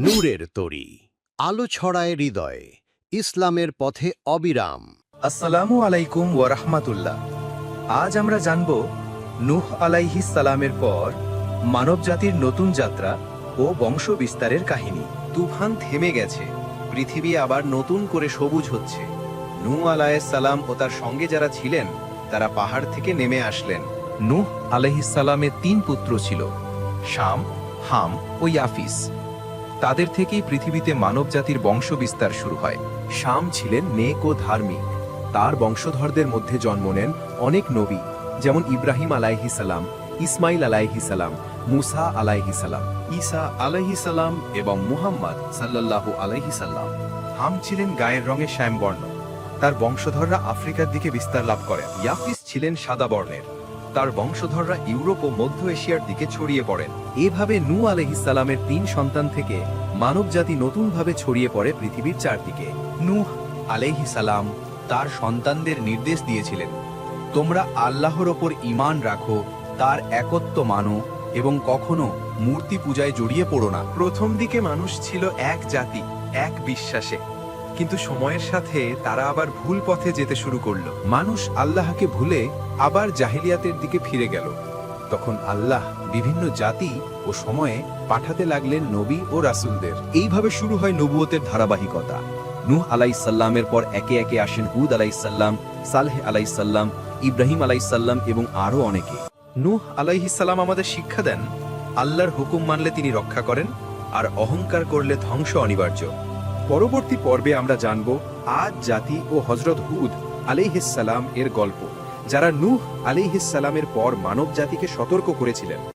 নূরের তরি, আলো ছড়ায় হৃদয়ে, ইসলামের পথে অবিরাম। আসসালামু আলাইকুম ওয়া রাহমাতুল্লাহ। আজ আমরা জানব নূহ সালামের পর মানবজাতির নতুন যাত্রা ও বংশ বিস্তারের কাহিনী। তুফান থেমে গেছে, পৃথিবী আবার নতুন করে সবুজ হচ্ছে। আলাইহিস সালাম ও তার সঙ্গে যারা ছিলেন, তারা পাহাড় থেকে নেমে আসলেন। নূহ আলাইহিস সালামের তিন পুত্র ছিল, শাম, হাম ও ইয়াফিস। তাদের থেকেই পৃথিবীতে মানবজাতির বংশ বিস্তার শুরু হয়। শাম ছিলেন নেক ও ধার্মিক। তার বংশধরদের মধ্যে জন্ম নেন অনেক নবী, যেমন ইব্রাহিম আলাইহিসালাম ইসমাইল আলাইহিসালাম মুসা আলাইহিসালাম ঈসা আলাইহিসালাম এবং মুহাম্মদ সাল্লাল্লাহু আলাইহিসাল্লাম হাম ছিলেন গায়ের রঙে শ্যামবর্ণ। তার বংশধররা আফ্রিকার দিকে বিস্তার লাভ করেন ইয়াফিস ছিলেন সাদা বর্ণের। তার বংশধররা ইউরোপ ও মধ্য এশিয়ার দিকে ছড়িয়ে পড়েন। এভাবে নূ আলহিসালামের তিন সন্তান থেকে মানবজাতি নতুনভাবে ছড়িয়ে পড়ে পৃথিবীর চারদিকে। নূহ আলাইহিসালাম তার সন্তানদের নির্দেশ দিয়েছিলেন, তোমরা আল্লাহর ওপর ঈমান রাখো, তার একত্ব মানো এবং কখনো মূর্তি পূজায় জড়িয়ে পড়ো না। প্রথম দিকে মানুষ ছিল এক জাতি, এক বিশ্বাসে। কিন্তু সময়ের সাথে তারা আবার ভুল পথে যেতে শুরু করল। মানুষ আল্লাহকে ভুলে আবার জাহিলিয়াতের দিকে ফিরে গেল। তখন আল্লাহ বিভিন্ন জাতি ও সময়ে পাঠাতে লাগলেন নবী ও রাসূলদের। এইভাবে শুরু হয় নবুয়তের ধারাবাহিকতা। নূহ আলাইসাল্লামের পর একে একে আসেন হুদ আলাইসাল্লাম সালেহ আলাইসাল্লাম ইব্রাহিম আলাইসাল্লাম এবং আরও অনেকে। নূহ আলাইহিসাল্লাম আমাদের শিক্ষা দেন, আল্লাহর হুকুম মানলে তিনি রক্ষা করেন আর অহংকার করলে ধ্বংস অনিবার্য। পরবর্তী পর্বে আমরা জানব আজ জাতি ও হজরত হুদ আলিহিসাল্লাম এর গল্প, যারা নূহ আলিহিসাল্লামের পর মানব জাতিকে সতর্ক করেছিলেন।